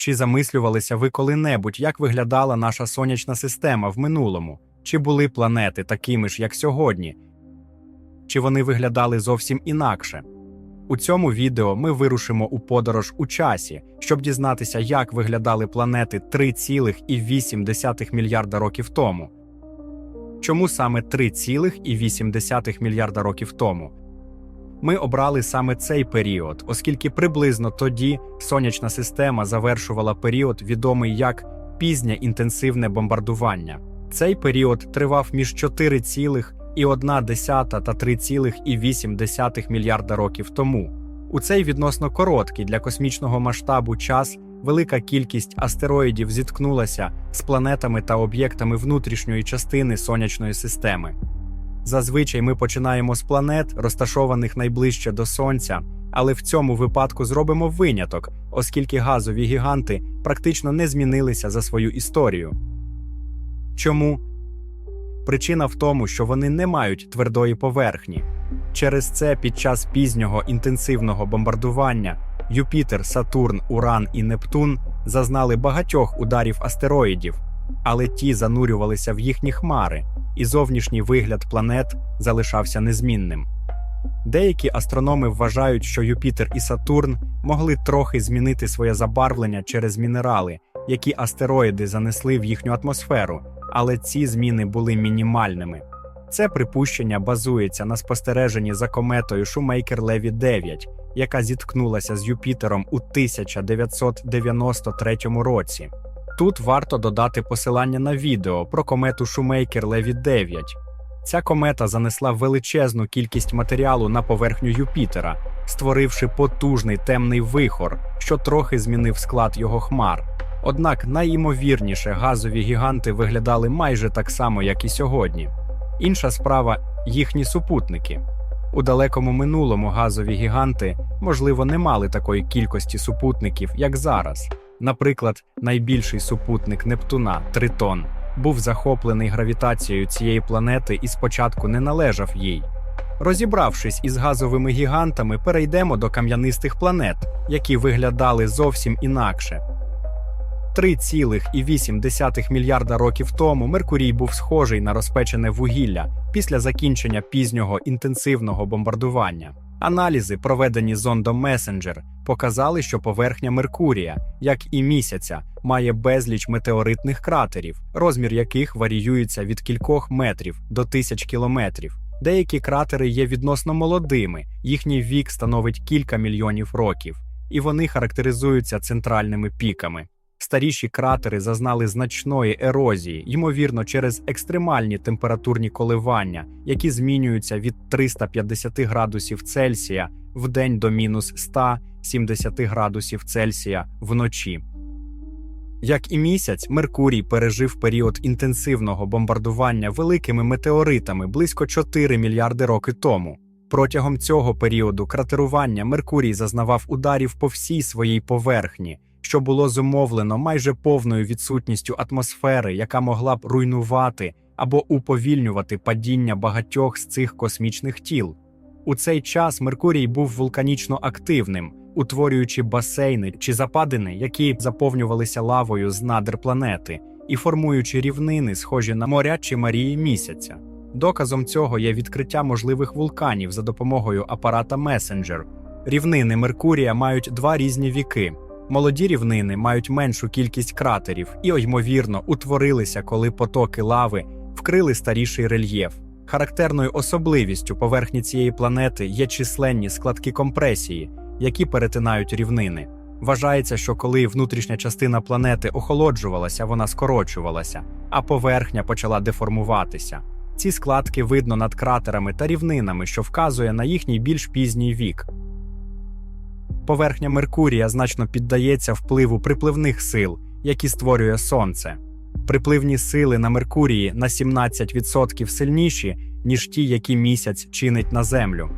Чи замислювалися ви коли-небудь, як виглядала наша сонячна система в минулому? Чи були планети такими ж, як сьогодні? Чи вони виглядали зовсім інакше? У цьому відео ми вирушимо у подорож у часі, щоб дізнатися, як виглядали планети 3,8 мільярда років тому. Чому саме 3,8 мільярда років тому? Ми обрали саме цей період, оскільки приблизно тоді сонячна система завершувала період, відомий як пізнє інтенсивне бомбардування. Цей період тривав між 4,1 та 3,8 мільярда років тому. У цей відносно короткий для космічного масштабу час велика кількість астероїдів зіткнулася з планетами та об'єктами внутрішньої частини сонячної системи. Зазвичай ми починаємо з планет, розташованих найближче до Сонця, але в цьому випадку зробимо виняток, оскільки газові гіганти практично не змінилися за свою історію. Чому? Причина в тому, що вони не мають твердої поверхні. Через це під час пізнього інтенсивного бомбардування Юпітер, Сатурн, Уран і Нептун зазнали багатьох ударів астероїдів, але ті занурювалися в їхні хмари, і зовнішній вигляд планет залишався незмінним. Деякі астрономи вважають, що Юпітер і Сатурн могли трохи змінити своє забарвлення через мінерали, які астероїди занесли в їхню атмосферу, але ці зміни були мінімальними. Це припущення базується на спостереженні за кометою Шумейкер Леві 9, яка зіткнулася з Юпітером у 1993 році. Тут варто додати посилання на відео про комету Шумейкер Леві 9. Ця комета занесла величезну кількість матеріалу на поверхню Юпітера, створивши потужний темний вихор, що трохи змінив склад його хмар. Однак найімовірніше газові гіганти виглядали майже так само, як і сьогодні. Інша справа їхні супутники. У далекому минулому газові гіганти, можливо, не мали такої кількості супутників, як зараз. Наприклад, найбільший супутник Нептуна Тритон був захоплений гравітацією цієї планети і спочатку не належав їй. Розібравшись із газовими гігантами, перейдемо до кам'янистих планет, які виглядали зовсім інакше. 3,8 мільярда років тому Меркурій був схожий на розпечене вугілля після закінчення пізнього інтенсивного бомбардування. Аналізи, проведені зондом Месенджер, показали, що поверхня Меркурія, як і місяця, має безліч метеоритних кратерів, розмір яких варіюється від кількох метрів до тисяч кілометрів. Деякі кратери є відносно молодими, їхній вік становить кілька мільйонів років, і вони характеризуються центральними піками. Старіші кратери зазнали значної ерозії, ймовірно, через екстремальні температурні коливання, які змінюються від 350 градусів Цельсія в день до мінус 170 градусів Цельсія вночі. Як і місяць, Меркурій пережив період інтенсивного бомбардування великими метеоритами близько 4 мільярди роки тому. Протягом цього періоду кратерування Меркурій зазнавав ударів по всій своїй поверхні що було зумовлено майже повною відсутністю атмосфери, яка могла б руйнувати або уповільнювати падіння багатьох з цих космічних тіл. У цей час Меркурій був вулканічно активним, утворюючи басейни чи западини, які заповнювалися лавою з надр планети, і формуючи рівнини, схожі на моря чи Марії місяця. Доказом цього є відкриття можливих вулканів за допомогою апарата Месенджер. Рівнини Меркурія мають два різні віки. Молоді рівнини мають меншу кількість кратерів і, ймовірно, утворилися, коли потоки лави вкрили старіший рельєф. Характерною особливістю поверхні цієї планети є численні складки компресії, які перетинають рівнини. Вважається, що коли внутрішня частина планети охолоджувалася, вона скорочувалася, а поверхня почала деформуватися. Ці складки видно над кратерами та рівнинами, що вказує на їхній більш пізній вік. Поверхня Меркурія значно піддається впливу припливних сил, які створює Сонце. Припливні сили на Меркурії на 17% сильніші, ніж ті, які місяць чинить на Землю.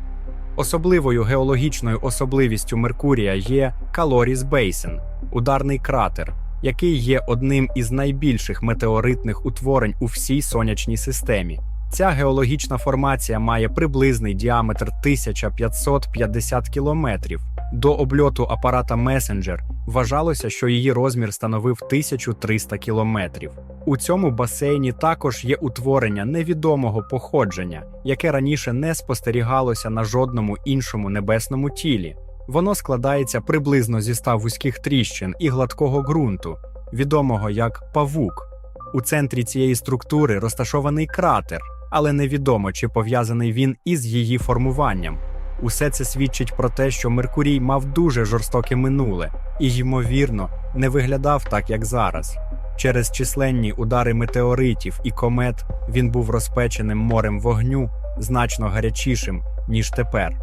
Особливою геологічною особливістю Меркурія є Калоріс Бейсен – ударний кратер, який є одним із найбільших метеоритних утворень у всій сонячній системі. Ця геологічна формація має приблизний діаметр 1550 кілометрів До обльоту апарата Месенджер вважалося, що її розмір становив 1300 кілометрів. У цьому басейні також є утворення невідомого походження, яке раніше не спостерігалося на жодному іншому небесному тілі. Воно складається приблизно зі ста вузьких тріщин і гладкого ґрунту, відомого як павук. У центрі цієї структури розташований кратер, але невідомо, чи пов'язаний він із її формуванням. Усе це свідчить про те, що Меркурій мав дуже жорстоке минуле і, ймовірно, не виглядав так, як зараз. Через численні удари метеоритів і комет він був розпеченим морем вогню, значно гарячішим, ніж тепер.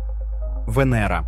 Венера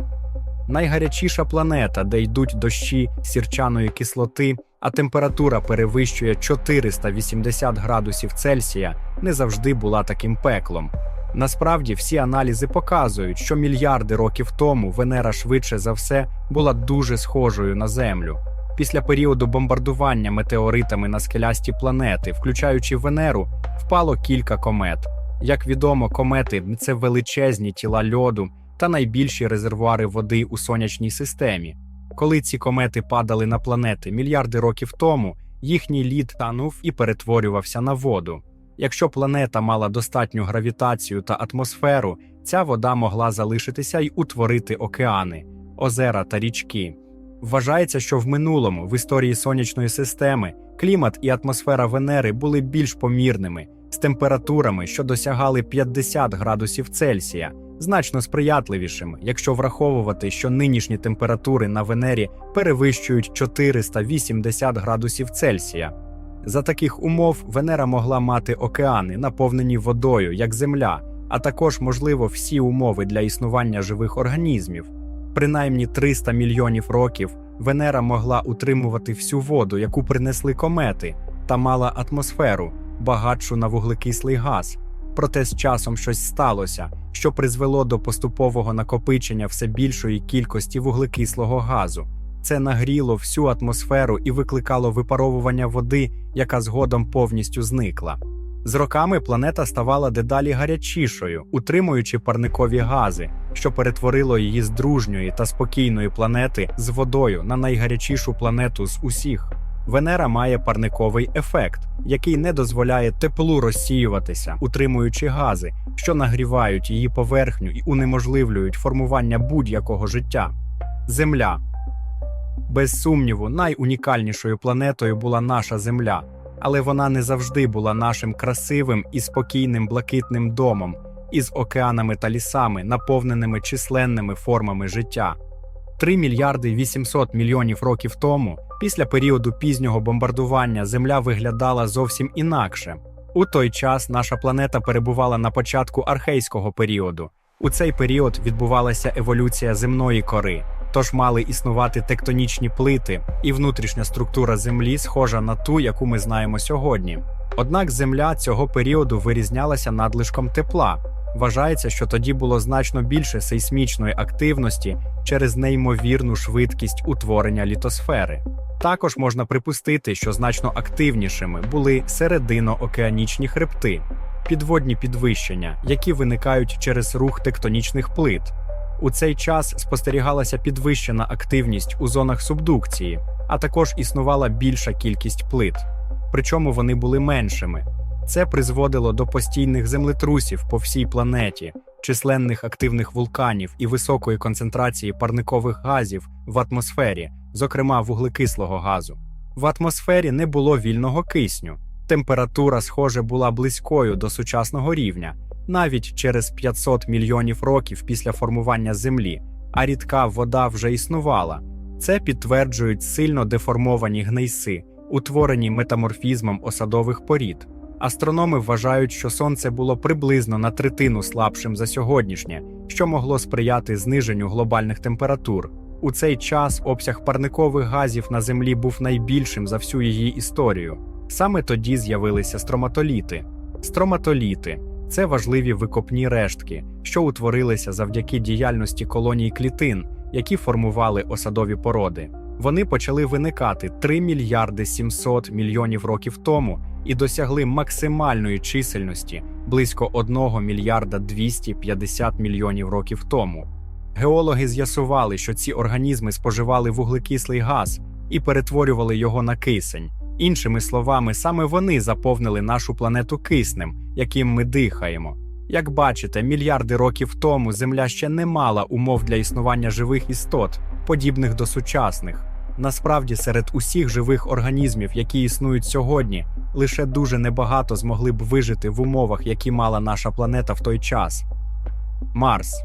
найгарячіша планета, де йдуть дощі сірчаної кислоти, а температура перевищує 480 градусів Цельсія, не завжди була таким пеклом. Насправді, всі аналізи показують, що мільярди років тому Венера швидше за все була дуже схожою на Землю. Після періоду бомбардування метеоритами на скелясті планети, включаючи Венеру, впало кілька комет. Як відомо, комети це величезні тіла льоду та найбільші резервуари води у сонячній системі. Коли ці комети падали на планети мільярди років тому, їхній лід танув і перетворювався на воду. Якщо планета мала достатню гравітацію та атмосферу, ця вода могла залишитися й утворити океани, озера та річки. Вважається, що в минулому, в історії сонячної системи, клімат і атмосфера Венери були більш помірними, з температурами, що досягали 50 градусів Цельсія, значно сприятливішими, якщо враховувати, що нинішні температури на Венері перевищують 480 градусів Цельсія. За таких умов Венера могла мати океани, наповнені водою, як Земля, а також, можливо, всі умови для існування живих організмів. Принаймні 300 мільйонів років Венера могла утримувати всю воду, яку принесли комети, та мала атмосферу, багатшу на вуглекислий газ. Проте з часом щось сталося, що призвело до поступового накопичення все більшої кількості вуглекислого газу. Це нагріло всю атмосферу і викликало випаровування води, яка згодом повністю зникла. З роками планета ставала дедалі гарячішою, утримуючи парникові гази, що перетворило її з дружньої та спокійної планети з водою на найгарячішу планету з усіх. Венера має парниковий ефект, який не дозволяє теплу розсіюватися, утримуючи гази, що нагрівають її поверхню і унеможливлюють формування будь-якого життя. Земля без сумніву, найунікальнішою планетою була наша Земля, але вона не завжди була нашим красивим і спокійним блакитним домом із океанами та лісами, наповненими численними формами життя. 3 мільярди 800 мільйонів років тому, після періоду пізнього бомбардування, Земля виглядала зовсім інакше. У той час наша планета перебувала на початку архейського періоду. У цей період відбувалася еволюція земної кори, тож мали існувати тектонічні плити, і внутрішня структура Землі схожа на ту, яку ми знаємо сьогодні. Однак Земля цього періоду вирізнялася надлишком тепла. Вважається, що тоді було значно більше сейсмічної активності через неймовірну швидкість утворення літосфери. Також можна припустити, що значно активнішими були середино-океанічні хребти, підводні підвищення, які виникають через рух тектонічних плит. У цей час спостерігалася підвищена активність у зонах субдукції, а також існувала більша кількість плит. Причому вони були меншими. Це призводило до постійних землетрусів по всій планеті, численних активних вулканів і високої концентрації парникових газів в атмосфері, зокрема вуглекислого газу. В атмосфері не було вільного кисню. Температура, схоже, була близькою до сучасного рівня, навіть через 500 мільйонів років після формування Землі, а рідка вода вже існувала. Це підтверджують сильно деформовані гнейси, утворені метаморфізмом осадових порід. Астрономи вважають, що сонце було приблизно на третину слабшим за сьогоднішнє, що могло сприяти зниженню глобальних температур. У цей час обсяг парникових газів на Землі був найбільшим за всю її історію. Саме тоді з'явилися строматоліти. Строматоліти це важливі викопні рештки, що утворилися завдяки діяльності колоній клітин, які формували осадові породи. Вони почали виникати 3 мільярди 700 мільйонів років тому і досягли максимальної чисельності близько 1 мільярда 250 мільйонів років тому. Геологи з'ясували, що ці організми споживали вуглекислий газ і перетворювали його на кисень. Іншими словами, саме вони заповнили нашу планету киснем, яким ми дихаємо. Як бачите, мільярди років тому Земля ще не мала умов для існування живих істот, подібних до сучасних. Насправді, серед усіх живих організмів, які існують сьогодні, лише дуже небагато змогли б вижити в умовах, які мала наша планета в той час. Марс.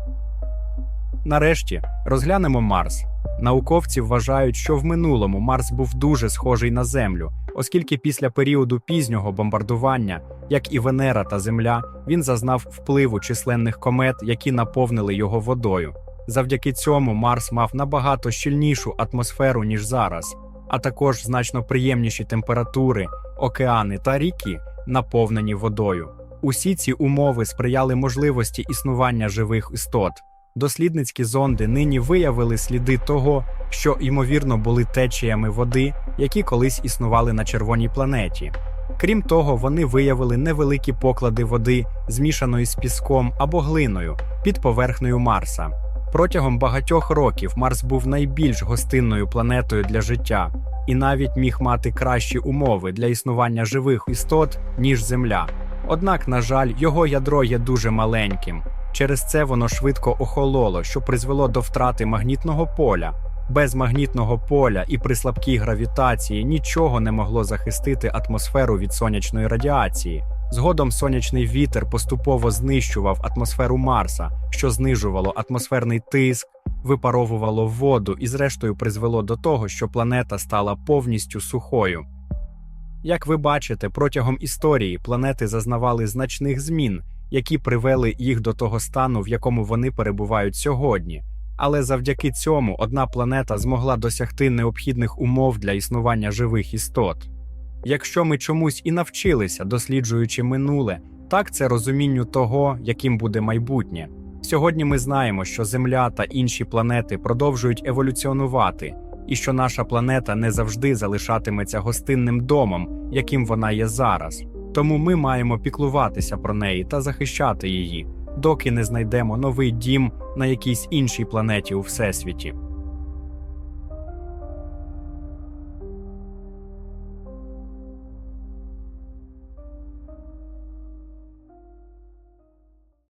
Нарешті розглянемо Марс. Науковці вважають, що в минулому Марс був дуже схожий на Землю, оскільки після періоду пізнього бомбардування, як і Венера та Земля, він зазнав впливу численних комет, які наповнили його водою. Завдяки цьому Марс мав набагато щільнішу атмосферу, ніж зараз, а також значно приємніші температури, океани та ріки, наповнені водою. Усі ці умови сприяли можливості існування живих істот. Дослідницькі зонди нині виявили сліди того, що ймовірно були течіями води, які колись існували на червоній планеті. Крім того, вони виявили невеликі поклади води, змішаної з піском або глиною під поверхнею Марса. Протягом багатьох років Марс був найбільш гостинною планетою для життя і навіть міг мати кращі умови для існування живих істот, ніж Земля. Однак, на жаль, його ядро є дуже маленьким. Через це воно швидко охололо, що призвело до втрати магнітного поля. Без магнітного поля і при слабкій гравітації нічого не могло захистити атмосферу від сонячної радіації. Згодом сонячний вітер поступово знищував атмосферу Марса, що знижувало атмосферний тиск, випаровувало воду і, зрештою, призвело до того, що планета стала повністю сухою. Як ви бачите, протягом історії планети зазнавали значних змін, які привели їх до того стану, в якому вони перебувають сьогодні. Але завдяки цьому одна планета змогла досягти необхідних умов для існування живих істот. Якщо ми чомусь і навчилися, досліджуючи минуле, так це розумінню того, яким буде майбутнє. Сьогодні ми знаємо, що Земля та інші планети продовжують еволюціонувати, і що наша планета не завжди залишатиметься гостинним домом, яким вона є зараз. Тому ми маємо піклуватися про неї та захищати її, доки не знайдемо новий дім на якійсь іншій планеті у всесвіті.